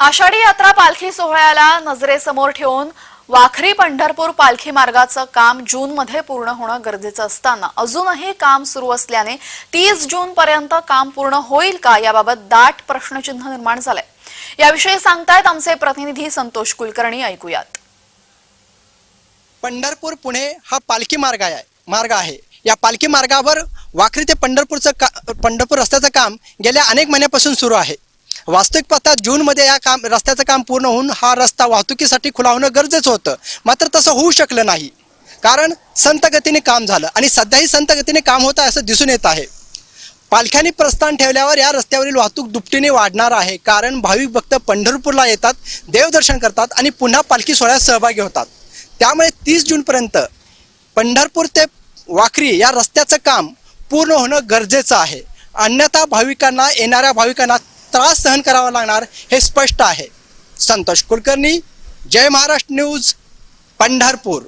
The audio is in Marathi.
आषाढी यात्रा पालखी सोहळ्याला नजरेसमोर ठेवून वाखरी पंढरपूर पालखी मार्गाचं काम जूनमध्ये पूर्ण होणं गरजेचं असताना अजूनही काम सुरू असल्याने तीस जून पर्यंत काम पूर्ण होईल का याबाबत दाट प्रश्नचिन्ह निर्माण झालंय. याविषयी सांगतायत आमचे प्रतिनिधी संतोष कुलकर्णी ऐकूयात. पंढरपूर पुणे हा पालखी मार्ग आहे मार्ग आहे. या पालखी मार्गावर वाखरी ते पंढरपूरचं का पंढरपूर रस्त्याचं काम गेल्या अनेक महिन्यापासून सुरू आहे. वास्तविक पाहता जूनमध्ये या काम रस्त्याचं काम पूर्ण होऊन हा रस्ता वाहतुकीसाठी खुला होणं गरजेचं होतं. मात्र तसं होऊ शकलं नाही. कारण संत गतीने काम झालं आणि सध्याही संत गतीने काम होतं आहे असं दिसून येत आहे. पालख्यांनी प्रस्थान ठेवल्यावर या रस्त्यावरील वाहतूक दुपटीने वाढणार आहे. कारण भाविक भक्त पंढरपूरला येतात देवदर्शन करतात आणि पुन्हा पालखी सोहळ्यात सहभागी होतात. त्यामुळे तीस जूनपर्यंत पंढरपूर ते वाखरी या रस्त्याचं काम पूर्ण होणं गरजेचं आहे. अन्यथा भाविकांना येणाऱ्या भाविकांना त्रास सहन करावा लागणार हे स्पष्ट आहे. संतोष कुलकर्णी जय महाराष्ट्र न्यूज पंढरपूर.